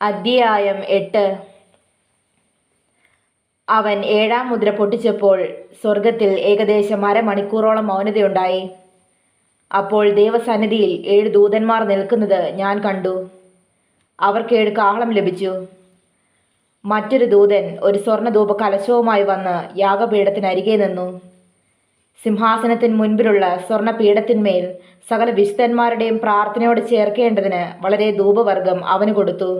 അധ്യായം എട്ട്. അവൻ ഏഴാം മുദ്ര പൊട്ടിച്ചപ്പോൾ സ്വർഗത്തിൽ ഏകദേശം അരമണിക്കൂറോളം മൗനതയുണ്ടായി. അപ്പോൾ ദേവസന്നിധിയിൽ ഏഴ് ദൂതന്മാർ നിൽക്കുന്നത് ഞാൻ കണ്ടു. അവർക്ക് ഏഴ് കാഹളം ലഭിച്ചു. മറ്റൊരു ദൂതൻ ഒരു സ്വർണധൂപ കലശവുമായി വന്ന് യാഗപീഠത്തിനരികെ നിന്നു. സിംഹാസനത്തിന് മുൻപിലുള്ള സ്വർണപീഠത്തിന്മേൽ സകല വിശുദ്ധന്മാരുടെയും പ്രാർത്ഥനയോട് ചേർക്കേണ്ടതിന് വളരെ ധൂപവർഗം അവന് കൊടുത്തു.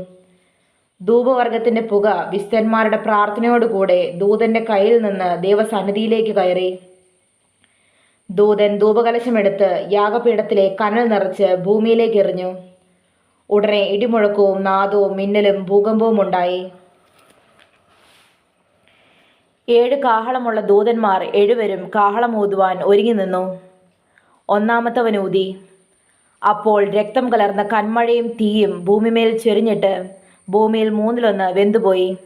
ധൂപവർഗത്തിന്റെ പുക വിസ്തന്മാരുടെ പ്രാർത്ഥനയോടുകൂടെ ദൂതന്റെ കയ്യിൽ നിന്ന് ദൈവസന്നിധിയിലേക്ക് കയറി. ദൂതൻ ധൂപകലശമെടുത്ത് യാഗപീഠത്തിലെ കനൽ നിറച്ച് ഭൂമിയിലേക്ക് എറിഞ്ഞു. ഉടനെ ഇടിമുഴക്കവും നാദവും മിന്നലും ഭൂകമ്പവും ഉണ്ടായി. ഏഴ് കാഹളമുള്ള ദൂതന്മാർ ഏഴുവരും കാഹളം ഊതുവാൻ ഒരുങ്ങി നിന്നു. ഒന്നാമത്തവൻ ഊതി അപ്പോൾ രക്തം കലർന്ന കന്മഴയും തീയും ഭൂമിമേൽ ചൊരിഞ്ഞിട്ട് ഭൂമിയിൽ മൂന്നിലൊന്ന് വെന്തുപോയി.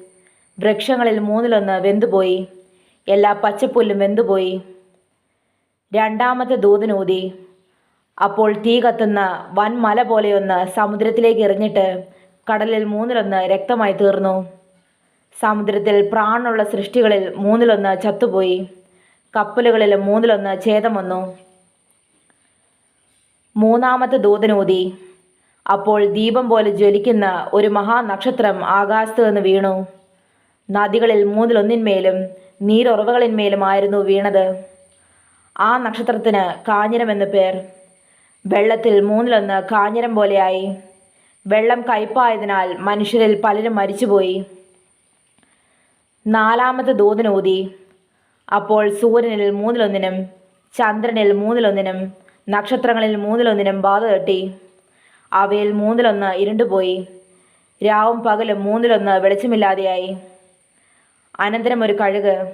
വൃക്ഷങ്ങളിൽ മൂന്നിലൊന്ന് വെന്തുപോയി. എല്ലാ പച്ചപ്പുല്ലും വെന്തുപോയി. രണ്ടാമത്തെ ദൂതനൂതി അപ്പോൾ തീ കത്തുന്ന വൻ മല പോലെയൊന്ന് സമുദ്രത്തിലേക്ക് എറിഞ്ഞിട്ട് കടലിൽ മൂന്നിലൊന്ന് രക്തമായി തീർന്നു. സമുദ്രത്തിൽ പ്രാണുള്ള സൃഷ്ടികളിൽ മൂന്നിലൊന്ന് ചത്തുപോയി. കപ്പലുകളിൽ മൂന്നിലൊന്ന് ഛേദം വന്നു. മൂന്നാമത്തെ ദൂതനൂതി അപ്പോൾ ദീപം പോലെ ജ്വലിക്കുന്ന ഒരു മഹാനക്ഷത്രം ആകാശത്ത് നിന്ന് വീണു. നദികളിൽ മൂന്നിലൊന്നിന്മേലും നീരുറവകളിന്മേലുമായിരുന്നു വീണത്. ആ നക്ഷത്രത്തിന് കാഞ്ഞിരം എന്നു പേർ. വെള്ളത്തിൽ മൂന്നിലൊന്ന് കാഞ്ഞിരം പോലെയായി. വെള്ളം കയ്പായതിനാൽ മനുഷ്യരിൽ പലരും മരിച്ചുപോയി. നാലാമത്തെ ദൂതനൂതി അപ്പോൾ സൂര്യനിൽ മൂന്നിലൊന്നിനും ചന്ദ്രനിൽ മൂന്നിലൊന്നിനും നക്ഷത്രങ്ങളിൽ മൂന്നിലൊന്നിനും ബാധ തട്ടി അവയിൽ മൂന്നിലൊന്ന് ഇരുണ്ടുപോയി രാവും പകലും മൂന്നിലൊന്ന് വെളിച്ചമില്ലാതെയായി. അനന്തരം ഒരു കഴുക്.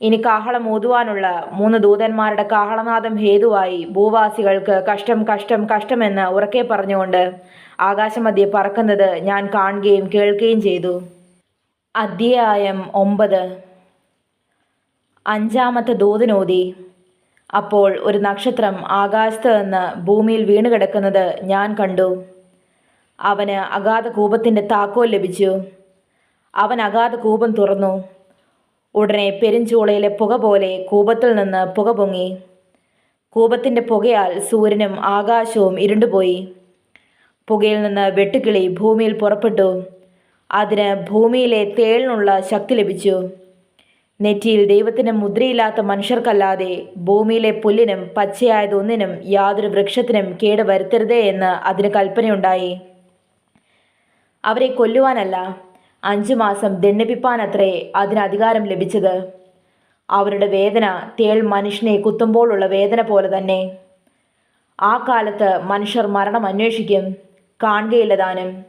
ഇനി കാഹളം ഊതുവാനുള്ള മൂന്ന് ദൂതന്മാരുടെ കാഹളനാദം ഹേതുവായി ഭൂവാസികൾക്ക് കഷ്ടം കഷ്ടം കഷ്ടമെന്ന് ഉറക്കെ പറഞ്ഞുകൊണ്ട് ആകാശമധ്യെ പറക്കുന്നത് ഞാൻ കാണുകയും കേൾക്കുകയും ചെയ്തു. അധ്യായം ഒമ്പത്. അഞ്ചാമത്തെ ദൂതനോതി അപ്പോൾ ഒരു നക്ഷത്രം ആകാശത്ത് നിന്ന് ഭൂമിയിൽ വീണ് കിടക്കുന്നത് ഞാൻ കണ്ടു. അവന് അഗാധ കൂപത്തിന്റെ താക്കോൽ ലഭിച്ചു. അവൻ അഗാധ കൂപം തുറന്നു. ഉടനെ പെരുഞ്ചൂളയിലെ പുക പോലെ കൂപത്തിൽ നിന്ന് പുക പൊങ്ങി. കൂപത്തിന്റെ പുകയാൽ സൂര്യനും ആകാശവും ഇരുണ്ടുപോയി. പുകയിൽ നിന്ന് വെട്ടുക്കിളി ഭൂമിയിൽ പുറപ്പെട്ടു. അതിന് ഭൂമിയിലെ തേളിനുള്ള ശക്തി ലഭിച്ചു. നെറ്റിയിൽ ദൈവത്തിന് മുദ്രയില്ലാത്ത മനുഷ്യർക്കല്ലാതെ ഭൂമിയിലെ പുല്ലിനും പച്ചയായതൊന്നിനും യാതൊരു വൃക്ഷത്തിനും കേട് വരുത്തരുതേ എന്ന് അതിന് കൽപ്പനയുണ്ടായി. അവരെ കൊല്ലുവാനല്ല അഞ്ചു മാസം ദണ്ഡിപ്പിപ്പാനത്രേ അതിന് അധികാരം ലഭിച്ചത്. അവരുടെ വേദന തേൾ മനുഷ്യനെ കുത്തുമ്പോഴുള്ള വേദന പോലെ തന്നെ. ആ കാലത്ത് മനുഷ്യർ മരണം അന്വേഷിക്കും കാണുകയില്ല താനും.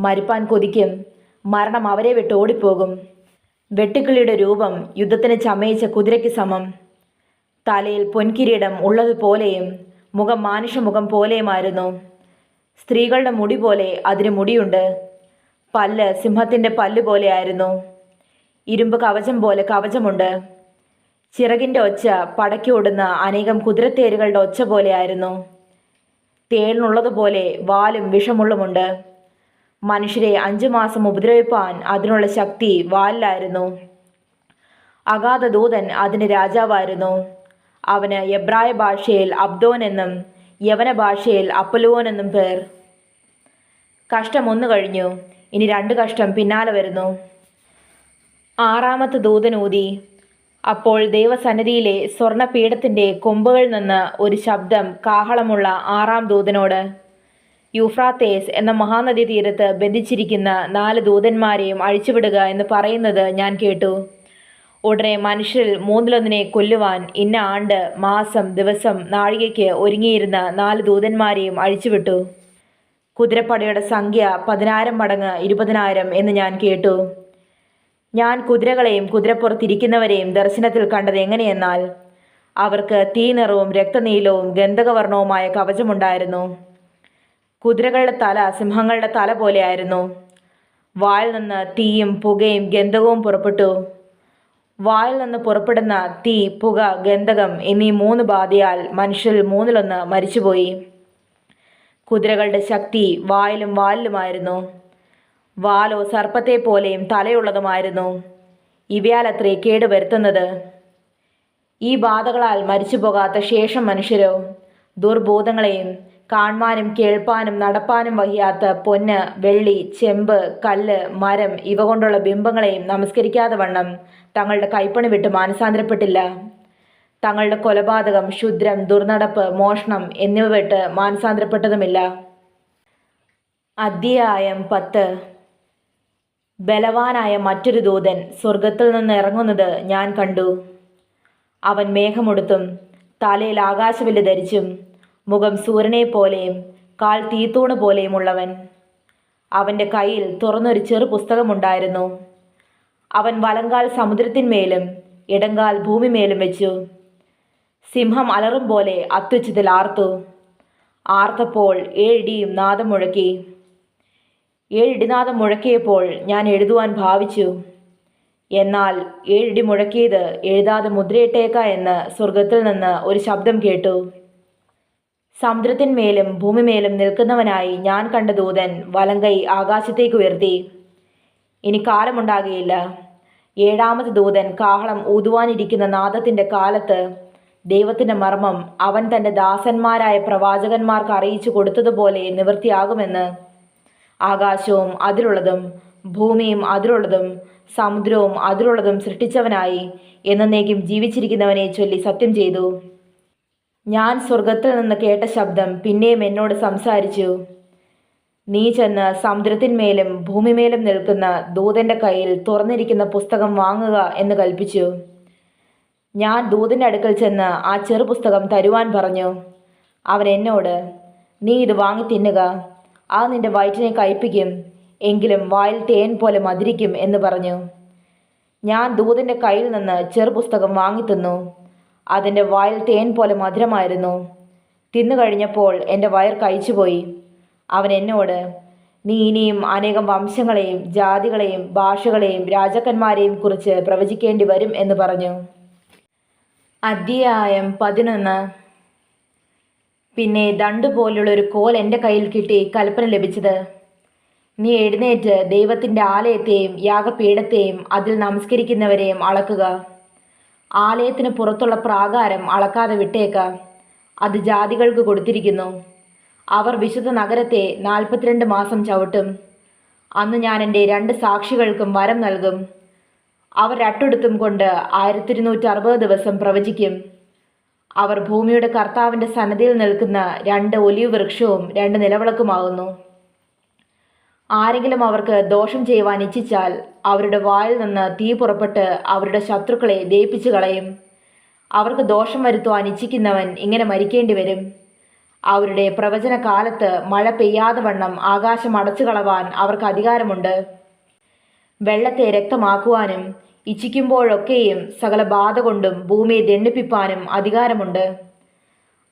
മരിപ്പാൻ കൊതിക്കും മരണം അവരെ വിട്ട് ഓടിപ്പോകും. വെട്ടുക്കിളിയുടെ രൂപം യുദ്ധത്തിന് ചമയിച്ച കുതിരയ്ക്ക് സമം. തലയിൽ പൊൻകിരീടം ഉള്ളതുപോലെയും മുഖം മാനുഷമുഖം പോലെയുമായിരുന്നു. സ്ത്രീകളുടെ മുടി പോലെ അതിന് മുടിയുണ്ട്. പല്ല് സിംഹത്തിന്റെ പല്ല് പോലെയായിരുന്നു. ഇരുമ്പ് കവചം പോലെ കവചമുണ്ട്. ചിറകിന്റെ ഒച്ച പടക്കി ഓടുന്ന അനേകം കുതിരത്തേരുകളുടെ ഒച്ച പോലെയായിരുന്നു. തേളിനുള്ളതുപോലെ വാലും വിഷമുള്ളുമുണ്ട്. മനുഷ്യരെ അഞ്ചു മാസം ഉപദ്രവിപ്പാൻ അതിനുള്ള ശക്തി വാലിലായിരുന്നു. അഗാധ ദൂതൻ അതിന് രാജാവായിരുന്നു. അവന് എബ്രായ ഭാഷയിൽ അബ്ദോൻ എന്നും യവന ഭാഷയിൽ അപ്പലുവോൻ എന്നും പേർ. കഷ്ടം ഒന്ന് കഴിഞ്ഞു. ഇനി രണ്ട് കഷ്ടം പിന്നാലെ വരുന്നു. ആറാമത്തെ ദൂതനൂതി അപ്പോൾ ദൈവസന്നിധിയിലെ സ്വർണപീഠത്തിന്റെ കൊമ്പുകളിൽ നിന്ന് ഒരു ശബ്ദം കാഹളമുള്ള ആറാം ദൂതനോട് യൂഫ്രാത്തേസ് എന്ന മഹാനദി തീരത്ത് ബന്ധിച്ചിരിക്കുന്ന നാല് ദൂതന്മാരെയും അഴിച്ചുവിടുക എന്ന് പറയുന്നത് ഞാൻ കേട്ടു. ഉടനെ മനുഷ്യരിൽ മൂന്നിലൊന്നിനെ കൊല്ലുവാൻ ഇന്ന ആണ്ട് മാസം ദിവസം നാഴികയ്ക്ക് ഒരുങ്ങിയിരുന്ന നാല് ദൂതന്മാരെയും അഴിച്ചുവിട്ടു. കുതിരപ്പടയുടെ സംഖ്യ പതിനായിരം മടങ്ങ് ഇരുപതിനായിരം എന്ന് ഞാൻ കേട്ടു. ഞാൻ കുതിരകളെയും കുതിരപ്പുറത്തിരിക്കുന്നവരെയും ദർശനത്തിൽ കണ്ടത് എങ്ങനെയെന്നാൽ അവർക്ക് തീ നിറവും രക്തനീലവും ഗന്ധകവർണവുമായ കവചമുണ്ടായിരുന്നു. കുതിരകളുടെ തല സിംഹങ്ങളുടെ തല പോലെയായിരുന്നു. വായിൽ നിന്ന് തീയും പുകയും ഗന്ധകവും പുറപ്പെട്ടു. വായിൽ നിന്ന് പുറപ്പെടുന്ന തീ പുക ഗന്ധകം എന്നീ മൂന്ന് ബാധയാൽ മനുഷ്യരിൽ മൂന്നിലൊന്ന് മരിച്ചുപോയി. കുതിരകളുടെ ശക്തി വായിലും വാലിലുമായിരുന്നു. വാലോ സർപ്പത്തെ പോലെയും തലയുള്ളതുമായിരുന്നു. ഇവയാലത്രേ കേടുവരുത്തുന്നത് ഈ ബാധകളാൽ മരിച്ചു പോകാത്ത ശേഷം മനുഷ്യരോ ദുർബോധങ്ങളെയും കാണാനും കേൾപ്പാനും നടപ്പാനും വഹിയാത്ത പൊന്ന് വെള്ളി ചെമ്പ് കല്ല് മരം ഇവ കൊണ്ടുള്ള ബിംബങ്ങളെയും നമസ്കരിക്കാതെ വണ്ണം തങ്ങളുടെ കൈപ്പണി വിട്ട് മാനസാന്തരപ്പെട്ടില്ല. തങ്ങളുടെ കൊലപാതകം ക്ഷുദ്രം ദുർനടപ്പ് മോഷണം എന്നിവ വിട്ട് മാനസാന്തരപ്പെട്ടതുമില്ല. അധ്യായം പത്ത്. ബലവാനായ മറ്റൊരു ദൂതൻ സ്വർഗത്തിൽ നിന്ന് ഇറങ്ങുന്നത് ഞാൻ കണ്ടു. അവൻ മേഘമുടുത്തും തലയിൽ ആകാശവില്ല് ധരിച്ചും മുഖം സൂര്യനെ പോലെയും കാൽ തീത്തൂണ് പോലെയുമുള്ളവൻ. അവന്റെ കയ്യിൽ തുറന്നൊരു ചെറു പുസ്തകമുണ്ടായിരുന്നു. അവൻ വലങ്കാൽ സമുദ്രത്തിന്മേലും ഇടങ്കാൽ ഭൂമിമേലും വെച്ചു. സിംഹം അലറും പോലെ അത്യുച്ചത്തിൽ ആർത്തു. ആർത്തപ്പോൾ ഏഴിടിയും നാദം മുഴക്കി. ഏഴിടിനാദം മുഴക്കിയപ്പോൾ ഞാൻ എഴുതുവാൻ ഭാവിച്ചു. എന്നാൽ ഏഴിടി മുഴക്കിയത് എഴുതാതെ മുദ്രയിട്ടേക്ക എന്ന് സ്വർഗത്തിൽ നിന്ന് ഒരു ശബ്ദം കേട്ടു. സമുദ്രത്തിന്മേലും ഭൂമിമേലും നിൽക്കുന്നവനായി ഞാൻ കണ്ട ദൂതൻ വലങ്കൈ ആകാശത്തേക്ക് ഉയർത്തി. ഇനി കാലമുണ്ടാകുകയില്ല ഏഴാമത് ദൂതൻ കാഹളം ഊതുവാനിരിക്കുന്ന നാദത്തിന്റെ കാലത്ത് ദൈവത്തിന്റെ മർമ്മം അവൻ തന്റെ ദാസന്മാരായ പ്രവാചകന്മാർക്ക് അറിയിച്ചു കൊടുത്തതുപോലെ നിവൃത്തിയാകുമെന്ന് ആകാശവും അതിലുള്ളതും ഭൂമിയും അതിലുള്ളതും സമുദ്രവും അതിലുള്ളതും സൃഷ്ടിച്ചവനായി എന്നേക്കും ജീവിച്ചിരിക്കുന്നവനെ ചൊല്ലി സത്യം ചെയ്തു. ഞാൻ സ്വർഗത്തിൽ നിന്ന് കേട്ട ശബ്ദം പിന്നെയും എന്നോട് സംസാരിച്ചു. നീ ചെന്ന് സമുദ്രത്തിന്മേലും ഭൂമിമേലും നിൽക്കുന്ന ദൂതന്റെ കയ്യിൽ തുറന്നിരിക്കുന്ന പുസ്തകം വാങ്ങുക എന്ന് കൽപ്പിച്ചു. ഞാൻ ദൂതന്റെ അടുക്കൽ ചെന്ന് ആ ചെറു പുസ്തകം തരുവാൻ പറഞ്ഞു. അവൻ എന്നോട് നീ ഇത് വാങ്ങി തിന്നുക. ആ നിന്റെ വയറ്റിനെ കയ്പിക്കും എങ്കിലും വായിൽ തേൻ പോലെ മധുരിക്കും എന്ന് പറഞ്ഞു. ഞാൻ ദൂതന്റെ കയ്യിൽ നിന്ന് ചെറുപുസ്തകം വാങ്ങി തിന്നു. അതിന്റെ വായിൽ തേൻ പോലെ മധുരമായിരുന്നു. തിന്നു കഴിഞ്ഞപ്പോൾ എന്റെ വയർ കഴിച്ചുപോയി. അവൻ എന്നോട് നീ ഇനിയും അനേകം വംശങ്ങളെയും ജാതികളെയും ഭാഷകളെയും രാജാക്കന്മാരെയും കുറിച്ച് പ്രവചിക്കേണ്ടി വരും എന്ന് പറഞ്ഞു. അധ്യായം പതിനൊന്ന്. പിന്നെ ദണ്ട് പോലുള്ള ഒരു കോൽ എന്റെ കയ്യിൽ കിട്ടി കൽപ്പന ലഭിച്ചത്. നീ എഴുന്നേറ്റ് ദൈവത്തിന്റെ ആലയത്തെയും യാഗപീഠത്തെയും അതിൽ നമസ്കരിക്കുന്നവരെയും അളക്കുക. ആലയത്തിന് പുറത്തുള്ള പ്രാകാരം അളക്കാതെ വിട്ടേക്ക. അത് ജാതികൾക്ക് കൊടുത്തിരിക്കുന്നു. അവർ വിശുദ്ധ നഗരത്തെ നാൽപ്പത്തിരണ്ട് മാസം ചവിട്ടും. അന്ന് ഞാൻ എന്റെ രണ്ട് സാക്ഷികൾക്കും വരം നൽകും. അവർ രട്ടെടുത്തും കൊണ്ട് ആയിരത്തി ഇരുന്നൂറ്റി അറുപത് ദിവസം പ്രവചിക്കും. അവർ ഭൂമിയുടെ കർത്താവിന്റെ സന്നദ്ധിയിൽ നിൽക്കുന്ന രണ്ട് ഒലിവ് വൃക്ഷവും രണ്ട് നിലവിളക്കുമാകുന്നു. ആരെങ്കിലും അവർക്ക് ദോഷം ചെയ്യുവാൻ ഇച്ഛിച്ചാൽ അവരുടെ വായിൽ നിന്ന് തീ പുറപ്പെട്ട് അവരുടെ ശത്രുക്കളെ ദയിപ്പിച്ചു കളയും. അവർക്ക് ദോഷം വരുത്തുവാൻ ഇച്ഛിക്കുന്നവൻ ഇങ്ങനെ മരിക്കേണ്ടി വരും. അവരുടെ പ്രവചന കാലത്ത് മഴ പെയ്യാതെ വണ്ണം ആകാശം അടച്ചു കളവാൻ അവർക്ക് അധികാരമുണ്ട്. വെള്ളത്തെ രക്തമാക്കുവാനും ഇച്ഛിക്കുമ്പോഴൊക്കെയും സകല ബാധ കൊണ്ടും ഭൂമിയെ ദണ്ഡിപ്പിപ്പാനും അധികാരമുണ്ട്.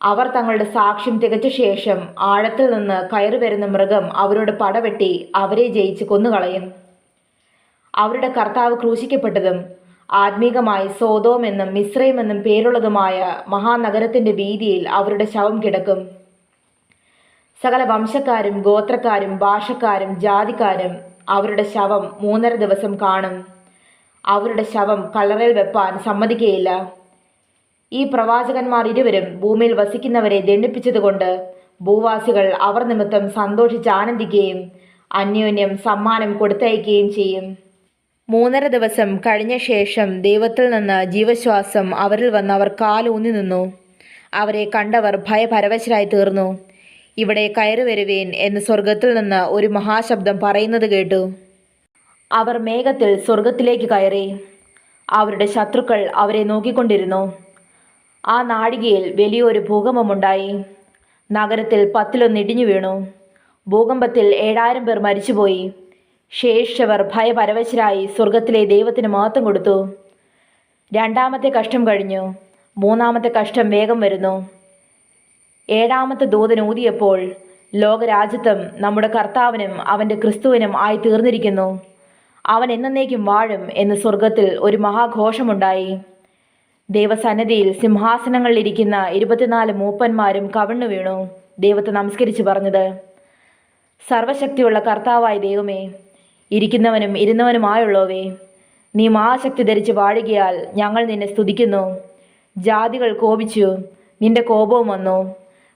അവർ തങ്ങളുടെ സാക്ഷ്യം തികച്ച ശേഷം ആഴത്തിൽ നിന്ന് കയറി വരുന്ന മൃഗം അവരോട് പടവെട്ടി അവരെ ജയിച്ച് കൊന്നുകളയും. അവരുടെ കർത്താവ് ക്രൂശിക്കപ്പെട്ടതും ആത്മീകമായി സോതോം എന്നും മിശ്രയും എന്നും പേരുള്ളതുമായ മഹാനഗരത്തിന്റെ വീതിയിൽ അവരുടെ ശവം കിടക്കും. സകല വംശക്കാരും ഗോത്രക്കാരും ഭാഷക്കാരും ജാതിക്കാരും അവരുടെ ശവം മൂന്നര ദിവസം കാണും. അവരുടെ ശവം കല്ലറയിൽ വെപ്പാൻ സമ്മതിക്കുകയില്ല ഈ പ്രവാചകന്മാർ ഇരുവരും ഭൂമിയിൽ വസിക്കുന്നവരെ ദണ്ഡിപ്പിച്ചതുകൊണ്ട് ഭൂവാസികൾ അവർ നിമിത്തം സന്തോഷിച്ച് ആനന്ദിക്കുകയും അന്യോന്യം സമ്മാനം കൊടുത്തയക്കുകയും ചെയ്യും. മൂന്നര ദിവസം കഴിഞ്ഞ ശേഷം ദൈവത്തിൽ നിന്ന് ജീവശ്വാസം അവരിൽ വന്ന് അവർ കാലൂന്നി നിന്നു. അവരെ കണ്ടവർ ഭയപരവശരായി തീർന്നു. ഇവിടെ കയറി വരുവേൻ എന്ന് സ്വർഗത്തിൽ നിന്ന് ഒരു മഹാശബ്ദം പറയുന്നത് കേട്ടു. അവർ മേഘത്തിൽ സ്വർഗത്തിലേക്ക് കയറി. അവരുടെ ശത്രുക്കൾ അവരെ നോക്കിക്കൊണ്ടിരുന്നു. ആ നാഴികയിൽ വലിയൊരു ഭൂകമ്പമുണ്ടായി. നഗരത്തിൽ പത്തിലൊന്ന് ഇടിഞ്ഞു വീണു. ഭൂകമ്പത്തിൽ ഏഴായിരം പേർ മരിച്ചുപോയി. ശേഷിച്ചവർ ഭയപരവശരായി സ്വർഗത്തിലെ ദൈവത്തിന് മഹത്വം കൊടുത്തു. രണ്ടാമത്തെ കഷ്ടം കഴിഞ്ഞു. മൂന്നാമത്തെ കഷ്ടം വേഗം വരുന്നു. ഏഴാമത്തെ ദൂതൻ ഊതിയപ്പോൾ ലോകരാജ്യത്വം നമ്മുടെ കർത്താവിനും അവന്റെ ക്രിസ്തുവിനും ആയി തീർന്നിരിക്കുന്നു. അവൻ എന്നേക്കും വാഴും എന്ന് സ്വർഗത്തിൽ ഒരു മഹാഘോഷമുണ്ടായി. ദൈവസന്നിധിയിൽ സിംഹാസനങ്ങളിലിരിക്കുന്ന ഇരുപത്തിനാല് മൂപ്പന്മാരും കവിണ്ണു വീണു. ദൈവത്തെ നമസ്കരിച്ച് പറഞ്ഞത് സർവശക്തിയുള്ള കർത്താവായ ദൈവമേ ഇരിക്കുന്നവനും ഇരുന്നവനുമായുള്ളവേ നീ മഹാശക്തി ധരിച്ച് വാഴുകയാൽ ഞങ്ങൾ നിന്നെ സ്തുതിക്കുന്നു. ജാതികൾ കോപിച്ചു നിന്റെ കോപവും വന്നു.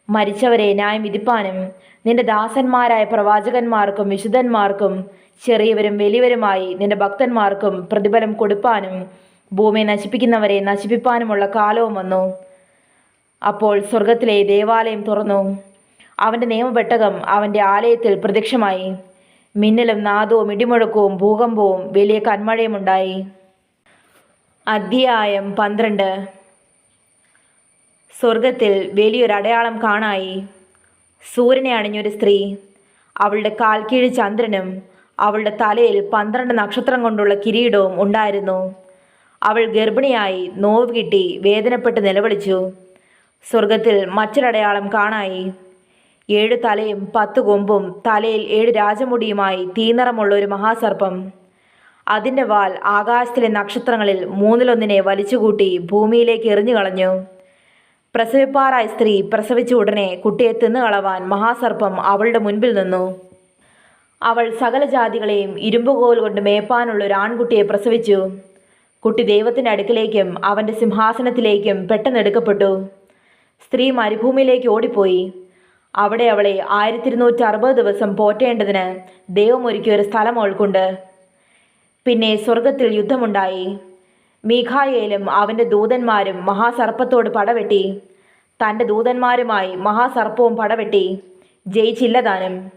മരിച്ചവരെ ന്യായം വിധിപ്പാനും നിന്റെ ദാസന്മാരായ പ്രവാചകന്മാർക്കും വിശുദ്ധന്മാർക്കും ചെറിയവരും വലിയവരുമായി നിന്റെ ഭക്തന്മാർക്കും പ്രതിഫലം കൊടുപ്പാനും ഭൂമിയെ നശിപ്പിക്കുന്നവരെ നശിപ്പിപ്പാനുമുള്ള കാലവും വന്നു. അപ്പോൾ സ്വർഗത്തിലെ ദേവാലയം തുറന്നു. അവന്റെ നിയമപെട്ടകം അവന്റെ ആലയത്തിൽ പ്രത്യക്ഷമായി. മിന്നലും നാദവും ഇടിമുഴക്കവും ഭൂകമ്പവും വലിയ കന്മഴയും ഉണ്ടായി. അധ്യായം പന്ത്രണ്ട്. സ്വർഗത്തിൽ വലിയൊരു അടയാളം കാണായി. സൂര്യനെ അണിഞ്ഞൊരു സ്ത്രീ. അവളുടെ കാൽക്കീഴ് ചന്ദ്രനും അവളുടെ തലയിൽ പന്ത്രണ്ട് നക്ഷത്രം കൊണ്ടുള്ള കിരീടവും ഉണ്ടായിരുന്നു. അവൾ ഗർഭിണിയായി നോവ് കിട്ടി വേദനപ്പെട്ട് നിലവിളിച്ചു. സ്വർഗത്തിൽ മറ്റൊരടയാളം കാണായി. ഏഴ് തലയും പത്ത് കൊമ്പും തലയിൽ ഏഴ് രാജമുടിയുമായി തീനിറമുള്ള ഒരു മഹാസർപ്പം. അതിന്റെ വാൽ ആകാശത്തിലെ നക്ഷത്രങ്ങളിൽ മൂന്നിലൊന്നിനെ വലിച്ചുകൂട്ടി ഭൂമിയിലേക്ക് എറിഞ്ഞു കളഞ്ഞു. പ്രസവിപ്പാറായ സ്ത്രീ പ്രസവിച്ച ഉടനെ കുട്ടിയെ തിന്നുകളവാൻ മഹാസർപ്പം അവളുടെ മുൻപിൽ നിന്നു. അവൾ സകല ജാതികളെയും ഇരുമ്പുകോൽ കൊണ്ട് മേപ്പാനുള്ള ഒരു ആൺകുട്ടിയെ പ്രസവിച്ചു. കുട്ടി ദൈവത്തിന്റെ അടുക്കിലേക്കും അവന്റെ സിംഹാസനത്തിലേക്കും പെട്ടെന്ന് എടുക്കപ്പെട്ടു. സ്ത്രീ മരുഭൂമിയിലേക്ക് ഓടിപ്പോയി. അവിടെ അവളെ ആയിരത്തി ഇരുന്നൂറ്റി അറുപത് ദിവസം പോറ്റേണ്ടതിന് ദൈവം ഒരുക്കിയ ഒരു സ്ഥലം അവൾക്കുണ്ട്. പിന്നെ സ്വർഗത്തിൽ യുദ്ധമുണ്ടായി. മീഖായേലും അവന്റെ ദൂതന്മാരും മഹാസർപ്പത്തോട് പടവെട്ടി. തന്റെ ദൂതന്മാരുമായി മഹാസർപ്പവും പടവെട്ടി. ജയിച്ചില്ലതാനും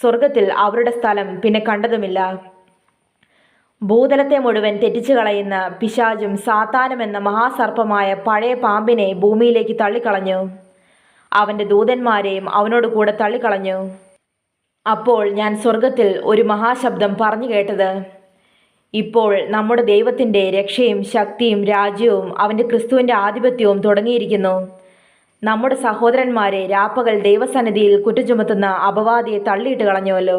സ്വർഗത്തിൽ അവരുടെ സ്ഥലം പിന്നെ കണ്ടതുമില്ല. ഭൂതലത്തെ മുഴുവൻ തെറ്റിച്ചു കളയുന്ന പിശാചും സാത്താനും എന്ന മഹാസർപ്പമായ പഴയ പാമ്പിനെ ഭൂമിയിലേക്ക് തള്ളിക്കളഞ്ഞു. അവന്റെ ദൂതന്മാരെയും അവനോട് കൂടെ തള്ളിക്കളഞ്ഞു. അപ്പോൾ ഞാൻ സ്വർഗത്തിൽ ഒരു മഹാശബ്ദം പറഞ്ഞു കേട്ടത് ഇപ്പോൾ നമ്മുടെ ദൈവത്തിന്റെ രക്ഷയും ശക്തിയും രാജ്യവും അവന്റെ ക്രിസ്തുവിന്റെ ആധിപത്യവും തുടങ്ങിയിരിക്കുന്നു. നമ്മുടെ സഹോദരന്മാരെ രാപ്പകൽ ദൈവസന്നിധിയിൽ കുറ്റചുമത്തുന്ന അപവാദിയെ തള്ളിയിട്ട് കളഞ്ഞുവല്ലോ.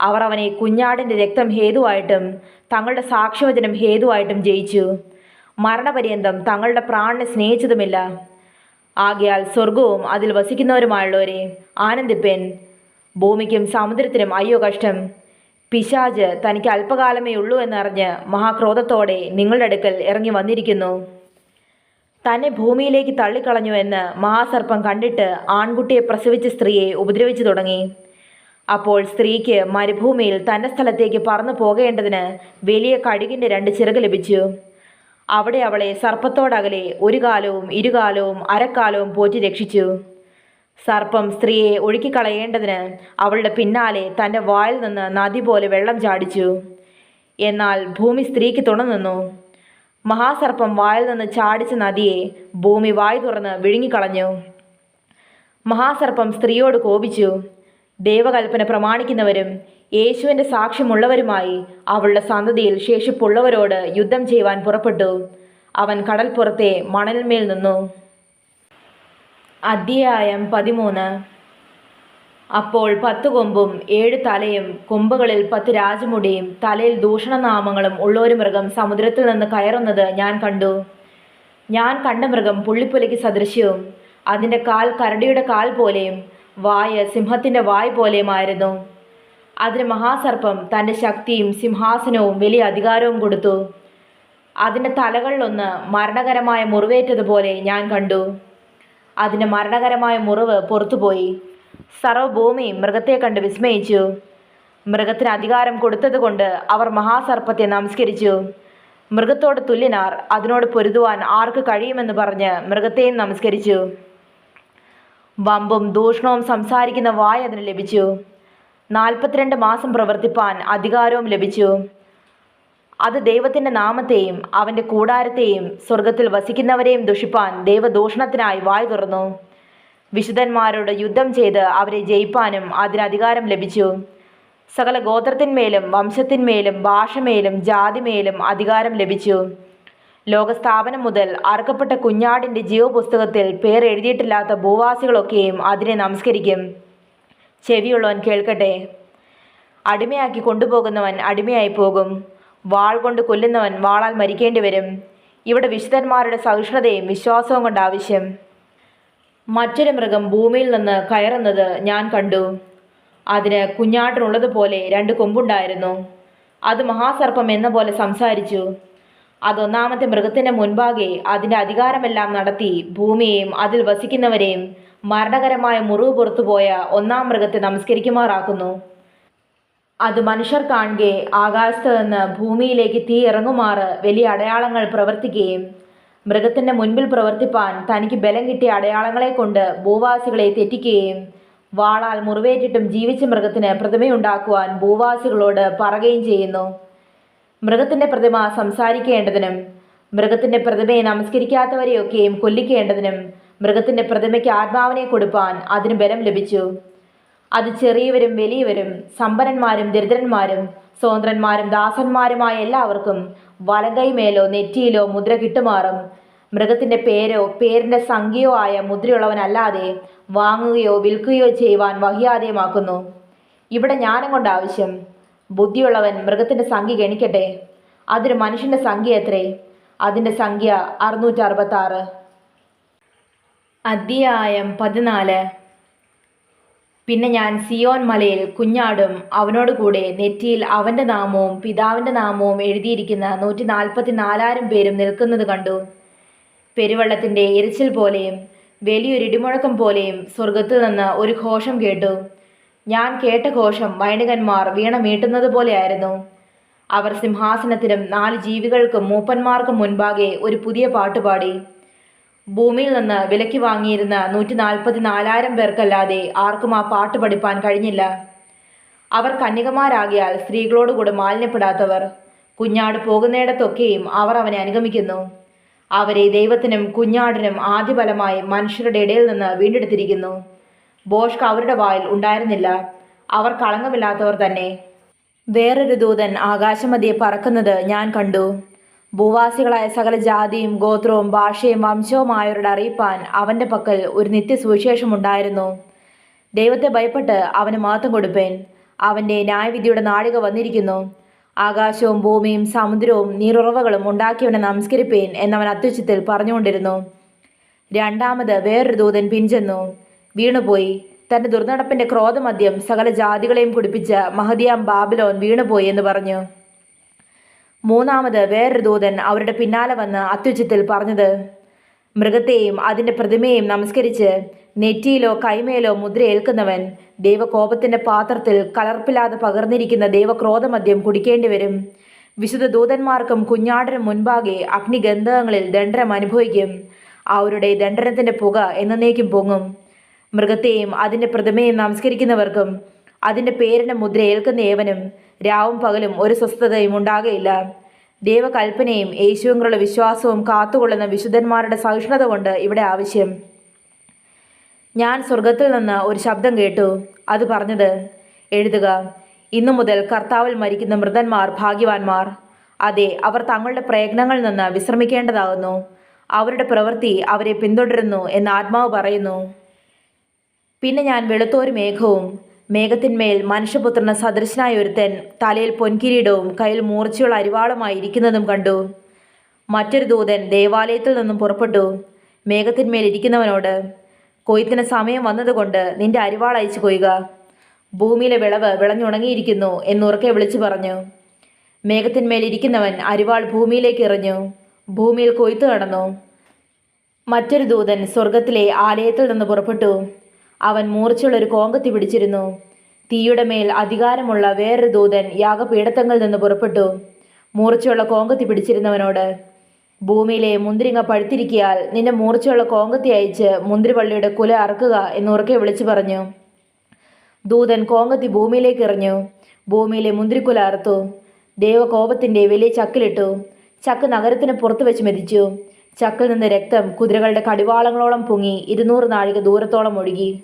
അവർ അവനെ കുഞ്ഞാടിന്റെ രക്തം ഹേതുവായിട്ടും തങ്ങളുടെ സാക്ഷ്യവചനം ഹേതുവായിട്ടും ജയിച്ചു. മരണപര്യന്തം തങ്ങളുടെ പ്രാണനെ സ്നേഹിച്ചതുമില്ല. ആകയാൽ സ്വർഗവും അതിൽ വസിക്കുന്നവരുമായുള്ളവരെ ആനന്ദിപ്പൻ. ഭൂമിക്കും സമുദ്രത്തിനും അയ്യോ കഷ്ടം. പിശാജ് തനിക്ക് അല്പകാലമേ ഉള്ളൂ എന്നറിഞ്ഞ് മഹാക്രോധത്തോടെ നിങ്ങളുടെ അടുക്കൽ ഇറങ്ങി വന്നിരിക്കുന്നു. തന്നെ ഭൂമിയിലേക്ക് തള്ളിക്കളഞ്ഞു എന്ന് മഹാസർപ്പം കണ്ടിട്ട് ആൺകുട്ടിയെ പ്രസവിച്ച സ്ത്രീയെ ഉപദ്രവിച്ചു തുടങ്ങി. അപ്പോൾ സ്ത്രീക്ക് മരുഭൂമിയിൽ തന്റെ സ്ഥലത്തേക്ക് പറന്നു പോകേണ്ടതിന് വലിയ കഴുകിന്റെ രണ്ട് ചിറക് ലഭിച്ചു. അവിടെ അവളെ സർപ്പത്തോടകലെ ഒരു കാലവും ഇരുകാലവും അരക്കാലവും പോറ്റി രക്ഷിച്ചു. സർപ്പം സ്ത്രീയെ ഒഴുക്കിക്കളയേണ്ടതിന് അവളുടെ പിന്നാലെ തന്റെ വായിൽ നിന്ന് നദി പോലെ വെള്ളം ചാടിച്ചു. എന്നാൽ ഭൂമി സ്ത്രീക്ക് തുണനിന്നു മഹാസർപ്പം വായിൽ നിന്ന് ചാടിച്ച നദിയെ ഭൂമി വായി തുറന്ന് വിഴുങ്ങിക്കളഞ്ഞു. മഹാസർപ്പം സ്ത്രീയോട് കോപിച്ചു ദൈവകൽപ്പന പ്രമാണിക്കുന്നവരും യേശുവിന്റെ സാക്ഷ്യമുള്ളവരുമായി അവളുടെ സന്തതിയിൽ ശേഷിപ്പുള്ളവരോട് യുദ്ധം ചെയ്യുവാൻ പുറപ്പെട്ടു. അവൻ കടൽപ്പുറത്തെ മണൽമേൽ നിന്നു. അധ്യായം പതിമൂന്ന്. അപ്പോൾ പത്ത് കൊമ്പും ഏഴ് തലയും കൊമ്പുകളിൽ പത്ത് രാജമുടിയും തലയിൽ ദൂഷണനാമങ്ങളും ഉള്ളൊരു മൃഗം സമുദ്രത്തിൽ നിന്ന് കയറുന്നത് ഞാൻ കണ്ടു. ഞാൻ കണ്ട മൃഗം പുള്ളിപ്പുലിക്ക് സദൃശ്യവും അതിന്റെ കാൽ കരടിയുടെ കാൽ പോലെയും വായ സിംഹത്തിന്റെ വായ് പോലെയുമായിരുന്നു. അതിന് മഹാസർപ്പം തന്റെ ശക്തിയും സിംഹാസനവും വലിയ അധികാരവും കൊടുത്തു. അതിന്റെ തലകളിലൊന്ന് മരണകരമായ മുറിവേറ്റതുപോലെ ഞാൻ കണ്ടു. അതിന്റെ മരണകരമായ മുറിവ് പുറത്തുപോയി. സർവഭൂമിയും മൃഗത്തെ കണ്ട് വിസ്മയിച്ചു. മൃഗത്തിന് അധികാരം കൊടുത്തതുകൊണ്ട് അവർ മഹാസർപ്പത്തെ നമസ്കരിച്ചു. മൃഗത്തോട് തുല്യനാർ അതിനോട് പൊരുതുവാൻ ആർക്ക് കഴിയുമെന്ന് പറഞ്ഞ് മൃഗത്തെയും നമസ്കരിച്ചു. വമ്പും ദൂഷണവും സംസാരിക്കുന്ന വായ അതിന് ലഭിച്ചു. നാൽപ്പത്തിരണ്ട് മാസം പ്രവർത്തിപ്പാൻ അധികാരവും ലഭിച്ചു. അത് ദൈവത്തിന്റെ നാമത്തെയും അവന്റെ കൂടാരത്തെയും സ്വർഗത്തിൽ വസിക്കുന്നവരെയും ദുഷിപ്പാൻ ദൈവദൂഷണത്തിനായി വായ തുറന്നു. വിശുദ്ധന്മാരോട് യുദ്ധം ചെയ്ത് അവരെ ജയിപ്പാനും അതിന് അധികാരം ലഭിച്ചു. സകല ഗോത്രത്തിന്മേലും വംശത്തിന്മേലും ഭാഷമേലും ജാതിമേലും അധികാരം ലഭിച്ചു. ലോകസ്ഥാപനം മുതൽ അറക്കപ്പെട്ട കുഞ്ഞാടിന്റെ ജീവപുസ്തകത്തിൽ പേർ എഴുതിയിട്ടില്ലാത്ത ഭൂവാസികളൊക്കെയും അതിനെ നമസ്കരിക്കും. ചെവിയുള്ളവൻ കേൾക്കട്ടെ. അടിമയാക്കി കൊണ്ടുപോകുന്നവൻ അടിമയായി പോകും. വാൾ കൊണ്ട് കൊല്ലുന്നവൻ വാളാൽ മരിക്കേണ്ടി വരും. ഇവിടെ വിശുദ്ധന്മാരുടെ സഹിഷ്ണുതയും വിശ്വാസവും കൊണ്ട് ആവശ്യം. മറ്റൊരു മൃഗം ഭൂമിയിൽ നിന്ന് കയറുന്നത് ഞാൻ കണ്ടു. അതിന് കുഞ്ഞാട്ടിനുള്ളതുപോലെ രണ്ട് കൊമ്പുണ്ടായിരുന്നു. അത് മഹാസർപ്പം എന്ന പോലെ സംസാരിച്ചു. അതൊന്നാമത്തെ മൃഗത്തിന്റെ മുൻപാകെ അതിന്റെ അധികാരമെല്ലാം നടത്തി ഭൂമിയെയും അതിൽ വസിക്കുന്നവരെയും മരണകരമായ മുറിവ് പുറത്തുപോയ ഒന്നാം മൃഗത്തെ നമസ്കരിക്കുമാറാക്കുന്നു. അത് മനുഷ്യർ കാണുകെ ആകാശത്ത് നിന്ന് ഭൂമിയിലേക്ക് തീ ഇറങ്ങുമാറ് വലിയ അടയാളങ്ങൾ പ്രവർത്തിക്കുകയും മൃഗത്തിന്റെ മുൻപിൽ പ്രവർത്തിപ്പാൻ തനിക്ക് ബലം കിട്ടിയ അടയാളങ്ങളെ കൊണ്ട് ഭൂവാസികളെ തെറ്റിക്കുകയും വാളാൽ മുറിവേറ്റിട്ടും ജീവിച്ച മൃഗത്തിന് പ്രതിമയുണ്ടാക്കുവാൻ ഭൂവാസികളോട് പറയുകയും ചെയ്യുന്നു. മൃഗത്തിന്റെ പ്രതിമ സംസാരിക്കേണ്ടതിനും മൃഗത്തിന്റെ പ്രതിമയെ നമസ്കരിക്കാത്തവരെയൊക്കെയും കൊല്ലിക്കേണ്ടതിനും മൃഗത്തിന്റെ പ്രതിമയ്ക്ക് ആത്മാവിനെ കൊടുപ്പാൻ അതിന് ബലം ലഭിച്ചു. അത് ചെറിയവരും വലിയവരും സമ്പന്നന്മാരും ദരിദ്രന്മാരും സ്വതന്ത്രന്മാരും ദാസന്മാരുമായ എല്ലാവർക്കും വലങ്കൈമേലോ നെറ്റിയിലോ മുദ്ര കിട്ടുമാറും. മൃഗത്തിന്റെ പേരോ പേരിന്റെ സംഖ്യയോ ആയ മുദ്രയുള്ളവനല്ലാതെ വാങ്ങുകയോ വിൽക്കുകയോ ചെയ്യുവാൻ വഹിയാതെയുമാക്കുന്നു. ഇവിടെ ജ്ഞാനം കൊണ്ട് ആവശ്യം. ബുദ്ധിയുള്ളവൻ മൃഗത്തിന്റെ സംഖ്യ ഗണിക്കട്ടെ? അതൊരു മനുഷ്യന്റെ സംഖ്യ എത്രേ? അതിന്റെ സംഖ്യ അറുന്നൂറ്റി അറുപത്തി ആറ് അധ്യായം പതിനാല്. പിന്നെ ഞാൻ സിയോൻ മലയിൽ കുഞ്ഞാടും അവനോട് കൂടെ നെറ്റിയിൽ അവന്റെ നാമവും പിതാവിന്റെ നാമവും എഴുതിയിരിക്കുന്ന നൂറ്റി നാൽപ്പത്തി നാലായിരം പേരും നിൽക്കുന്നത് കണ്ടു. പെരുവെള്ളത്തിന്റെ എരിച്ചിൽ പോലെയും വലിയൊരു ഇടിമുഴക്കം പോലെയും സ്വർഗത്തിൽ നിന്ന് ഒരു ഘോഷം കേട്ടു. ഞാൻ കേട്ട ഘോഷം വൈണികന്മാർ വീണ മീട്ടുന്നത് പോലെയായിരുന്നു. അവർ സിംഹാസനത്തിനും നാല് ജീവികൾക്കും മൂപ്പന്മാർക്കും മുൻപാകെ ഒരു പുതിയ പാട്ടുപാടി ഭൂമിയിൽ നിന്ന് വിലയ്ക്ക് വാങ്ങിയിരുന്ന നൂറ്റി നാൽപ്പത്തി നാലായിരം പേർക്കല്ലാതെ ആർക്കും ആ പാട്ട് പഠിപ്പാൻ കഴിഞ്ഞില്ല. അവർ കന്യകമാരാകിയാൽ സ്ത്രീകളോടുകൂടെ മാലിന്യപ്പെടാത്തവർ. കുഞ്ഞാട് പോകുന്നിടത്തൊക്കെയും അവർ അവനെ അനുഗമിക്കുന്നു. അവരെ ദൈവത്തിനും കുഞ്ഞാടിനും ആദ്യഫലമായി മനുഷ്യരുടെ ഇടയിൽ നിന്ന് വീണ്ടെടുത്തിരിക്കുന്നു. ബോഷ്ക്ക് അവരുടെ വായിൽ ഉണ്ടായിരുന്നില്ല. അവർ കളങ്കമില്ലാത്തവർ തന്നെ. വേറൊരു ദൂതൻ ആകാശമതിയെ പറക്കുന്നത് ഞാൻ കണ്ടു. ഭൂവാസികളായ സകല ജാതിയും ഗോത്രവും ഭാഷയും വംശവുമായവരുടെ അറിയിപ്പാൻ അവന്റെ പക്കൽ ഒരു നിത്യസുവിശേഷമുണ്ടായിരുന്നു. ദൈവത്തെ ഭയപ്പെട്ട് അവന് മഹത്വം കൊടുപ്പേൻ. അവന്റെ ന്യായവിധിയുടെ നാഴിക വന്നിരിക്കുന്നു. ആകാശവും ഭൂമിയും സമുദ്രവും നീരുറവകളും ഉണ്ടാക്കിയവനെ നമസ്കരിപ്പേൻ എന്നവൻ അത്യുച്ചത്തിൽ പറഞ്ഞുകൊണ്ടിരുന്നു. രണ്ടാമത് വേറൊരു ദൂതൻ പിൻചെന്നു. വീണുപോയി. തന്റെ ദുർനടപ്പിന്റെ ക്രോധമദ്യം സകല ജാതികളെയും കുടിപ്പിച്ച മഹദിയാം ബാബിലോൻ വീണുപോയി എന്ന് പറഞ്ഞു. മൂന്നാമത് വേറൊരു ദൂതൻ അവരുടെ പിന്നാലെ വന്ന് അത്യുച്ചത്തിൽ പറഞ്ഞത് മൃഗത്തെയും അതിന്റെ പ്രതിമയെയും നമസ്കരിച്ച് നെറ്റിയിലോ കൈമേലോ മുദ്ര ഏൽക്കുന്നവൻ ദൈവകോപത്തിന്റെ പാത്രത്തിൽ കലർപ്പില്ലാതെ പകർന്നിരിക്കുന്ന ദൈവക്രോധമദ്യം കുടിക്കേണ്ടി വരും. വിശുദ്ധ ദൂതന്മാർക്കും കുഞ്ഞാടിനും മുൻപാകെ അഗ്നിഗന്ധകങ്ങളിൽ ദണ്ഡനം അനുഭവിക്കും. അവരുടെ ദണ്ഡനത്തിന്റെ പുക എന്നേക്കും പൊങ്ങും. മൃഗത്തെയും അതിന്റെ പ്രതിമയും നമസ്കരിക്കുന്നവർക്കും അതിന്റെ പേരിന് മുദ്ര ഏൽക്കുന്ന ഏവനും രാവും പകലും ഒരു സ്വസ്ഥതയും ഉണ്ടാകയില്ല. ദൈവകൽപ്പനയും യേശുവിനുള്ള വിശ്വാസവും കാത്തുകൊള്ളുന്ന വിശുദ്ധന്മാരുടെ സഹിഷ്ണുത കൊണ്ട് ഇവിടെ ആവശ്യം. ഞാൻ സ്വർഗത്തിൽ നിന്ന് ഒരു ശബ്ദം കേട്ടു. അത് പറഞ്ഞത് എഴുതുക ഇന്നു മുതൽ കർത്താവിൽ മരിക്കുന്ന മൃതന്മാർ ഭാഗ്യവാന്മാർ. അതെ അവർ തങ്ങളുടെ പ്രയത്നങ്ങളിൽ നിന്ന് വിശ്രമിക്കേണ്ടതാകുന്നു. അവരുടെ പ്രവൃത്തി അവരെ പിന്തുടരുന്നു എന്ന് ആത്മാവ് പറയുന്നു. പിന്നെ ഞാൻ വെളുത്തോരു മേഘവും മേഘത്തിന്മേൽ മനുഷ്യപുത്രന് സദൃശനായ ഒരുത്തൻ തലയിൽ പൊൻകിരീടവും കയ്യിൽ മൂർച്ചയുള്ള അരിവാളുമായി ഇരിക്കുന്നതും കണ്ടു. മറ്റൊരു ദൂതൻ ദേവാലയത്തിൽ നിന്നും പുറപ്പെട്ടു. മേഘത്തിന്മേൽ ഇരിക്കുന്നവനോട് കൊയ്ത്തിന് സമയം വന്നതുകൊണ്ട് നിന്റെ അരിവാൾ അയച്ചു കൊയ്യുക ഭൂമിയിലെ വിളവ് വിളഞ്ഞുണങ്ങിയിരിക്കുന്നു എന്നുറക്കെ വിളിച്ചു പറഞ്ഞു. മേഘത്തിന്മേൽ ഇരിക്കുന്നവൻ അരിവാൾ ഭൂമിയിലേക്ക് എറിഞ്ഞു. ഭൂമിയിൽ കൊയ്ത്തു നടന്നു. മറ്റൊരു ദൂതൻ സ്വർഗത്തിലെ ആലയത്തിൽ നിന്ന് പുറപ്പെട്ടു. അവൻ മൂർച്ചയുള്ള ഒരു കോങ്കത്തി പിടിച്ചിരുന്നു. തീയുടെ മേൽ അധികാരമുള്ള വേറൊരു ദൂതൻ യാഗപീഠത്തങ്ങളിൽ നിന്ന് പുറപ്പെട്ടു. മൂർച്ചയുള്ള കോങ്കത്തി പിടിച്ചിരുന്നവനോട് ഭൂമിയിലെ മുന്തിരിങ്ങ പഴുത്തിരിക്കിയാൽ നിന്റെ മൂർച്ചയുള്ള കോങ്കത്തി അയച്ച് മുന്തിരിവള്ളിയുടെ കുല അറക്കുക എന്ന് ഉറക്കെ വിളിച്ചു പറഞ്ഞു. ദൂതൻ കോങ്കത്തി ഭൂമിയിലേക്ക് എറിഞ്ഞു. ഭൂമിയിലെ മുന്തിരിക്കുല അറുത്തു. ദൈവകോപത്തിന്റെ വലിയ ചക്കിലിട്ടു. ചക്ക് നഗരത്തിന് പുറത്തു വെച്ച് മെതിച്ചു. ചക്കിൽ നിന്ന് രക്തം കുതിരകളുടെ കടിവാളങ്ങളോളം പൊങ്ങി ഇരുന്നൂറ് നാഴിക ദൂരത്തോളം ഒഴുകി.